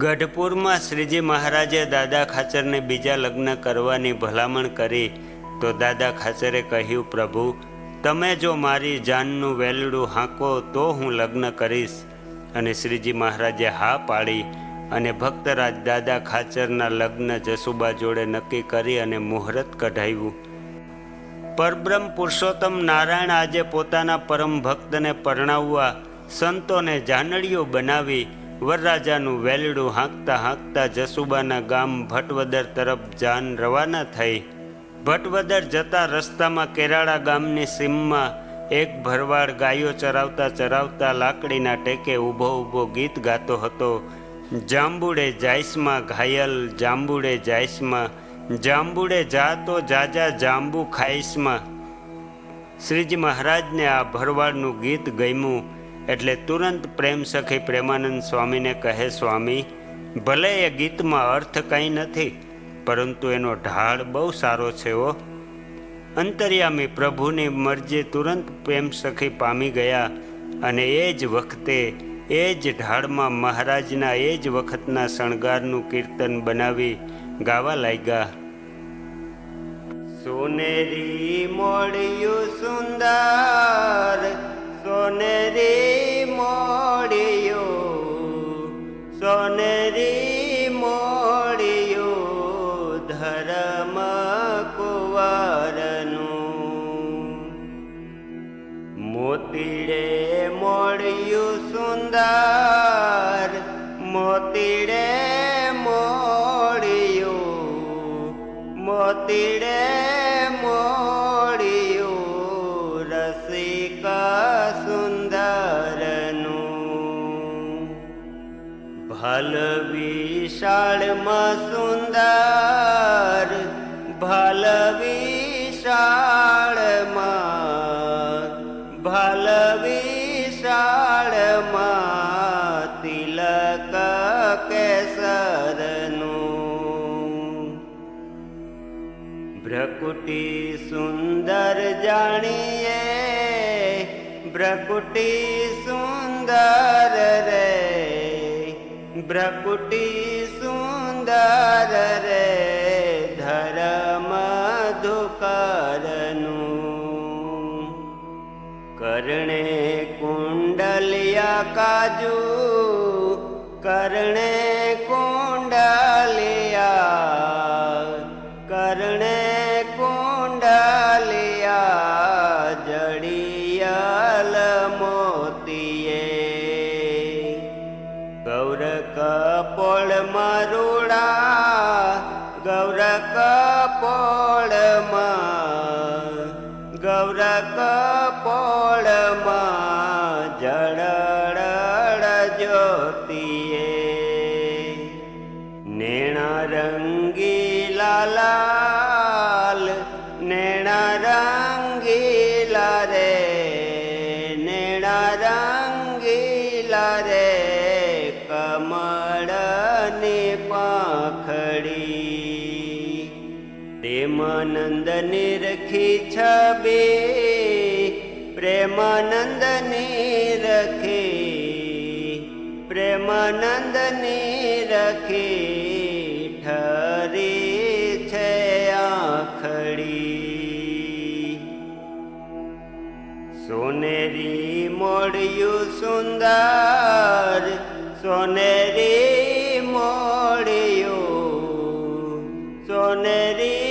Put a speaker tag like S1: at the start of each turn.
S1: ગઢપુરમાં શ્રીજી મહારાજે દાદા ખાચરને બીજા લગ્ન કરવાની ભલામણ કરી, તો દાદા ખાચરે કહ્યું, પ્રભુ, તમે જો મારી જાનનું વેલડું હાંકો, તો હું લગ્ન કરીશ. અને શ્રીજી મહારાજે હા પાડી અને ભક્તરાજ દાદા ખાચરના લગ્ન જસુબા જોડે નક્કી કરી અને મુહૂર્ત કઢાવ્યું. પરબ્રહ્મ પુરુષોત્તમ નારાયણ આજે પોતાના પરમ ભક્તને પરણાવવા સંતોને જાનડીઓ બનાવી વરરાજાનું વેલડું હાંકતા હાંકતા જસુબાના ગામ ભટવદર તરફ જાન રવાના થઈ. ભટવદર જતા રસ્તામાં કેરાળા ગામની સીમમાં એક ભરવાડ ગાયો ચરાવતા ચરાવતા લાકડીના ટેકે ઊભો ઊભો ગીત ગાતો હતો. જાંબુડે જાયસમાં ઘાયલ, જાંબુડે જાયસમાં, જાંબુડે જા તો જાજા જાંબુ ખાઈશમાં શ્રીજી મહારાજને આ ભરવાડનું ગીત ગમ્યું. એટલે તુરંત પ્રેમ સખી પ્રેમાનંદ સ્વામીને કહે, સ્વામી, ભલે એ ગીતમાં અર્થ કંઈ નથી, પરંતુ એનો ઢાળ બહુ સારો છે ઓ અંતર્યામી પ્રભુની મરજી તુરંત પ્રેમ સખી પામી ગયા અને એ જ વખતે, એ જ ઢાળમાં મહારાજના, એ જ વખતના શણગારનું કીર્તન બનાવી ગાવા લાગ્યા. સોનેરી મોડિયું સુંદર મોતીડે મોડિયું સુંદર મોતીડે મોડિયું મોતીડે મોડિયું રસિક સુંદરનું. ભલ વિશાળમાં સુંદર ભલ વિશાળમાં ભ્રકુટી સુંદર જાણીએ બ્રકુટી સુંદર રે બ્રકુટી સુંદર રે, ધરમ ધુકરનું. કરણે કુંડલિયા કાજુ, કરણે કુંડલિયા જ્યોતિએ નેણા રંગી લાલ નેણા રંગીલા રે નેણા રંગીલા રે કમળની પાંખડી. પ્રેમાનંદની રખી છબી પ્રેમાનંદની પરમાનંદને રખે ઠરે છે આખડી સોનેરી મોડ્યું સુંદર સોનેરી મોડ્યું સોનેરી